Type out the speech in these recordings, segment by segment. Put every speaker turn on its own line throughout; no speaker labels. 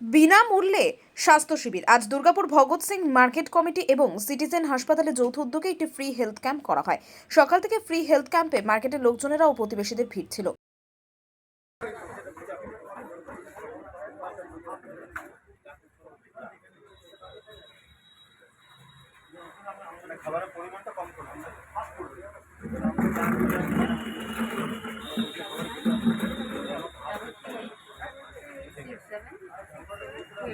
বিনামূল্যে স্বাস্থ্য শিবির। আজ দুর্গাপুর ভগৎ সিং মার্কেট কমিটি এবং সিটিজেন হাসপাতালে যৌথ উদ্যোগে একটি ফ্রি হেলথ ক্যাম্প করা হয়। সকাল থেকে ফ্রি হেলথ ক্যাম্পে মার্কেটের লোকজনেরা ও প্রতিবেশীদের ভিড় ছিল।
খাবারের পরিমাণটা কম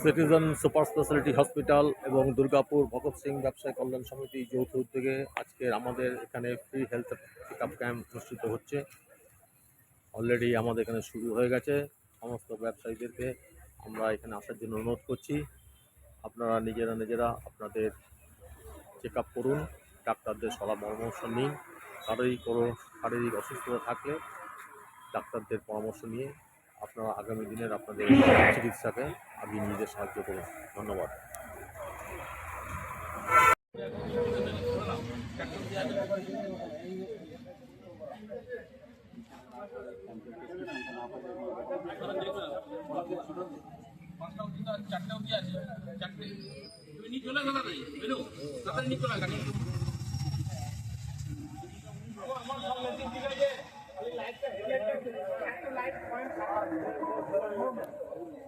সিটিজেন সুপার স্পেশালিটি হসপিটাল এবং দুর্গাপুর ভগৎ সিং ব্যবসায়ী কল্যাণ সমিতি যৌথ উদ্যোগে আজকে আমাদের এখানে free health check up camp অনুষ্ঠিত হচ্ছে। অলরেডি আমাদের এখানে শুরু হয়ে গেছে। সমস্ত ব্যবসায়ীদেরকে আমরা এখানে আসার জন্য অনুরোধ করছি। আপনারা নিজেরা নিজেরা আপনাদের চেক আপ করুন। ডাক্তারদের সলা পরামর্শ নিন। শারীরিক কোনো শারীরিক অসুস্থতা থাকলে ডাক্তারদের পরামর্শ নিয়ে আপনারা আগামী দিনের আপনাদের চিকিৎসাকে নিয়ে যেতে সাহায্য করুন। ধন্যবাদ।
চারটে অবধি আছে। চারটে তুমি নিয়ে চলে আসো তাড়াতাড়ি। বেরো। তাড়াতাড়ি নিয়ে চলে আসো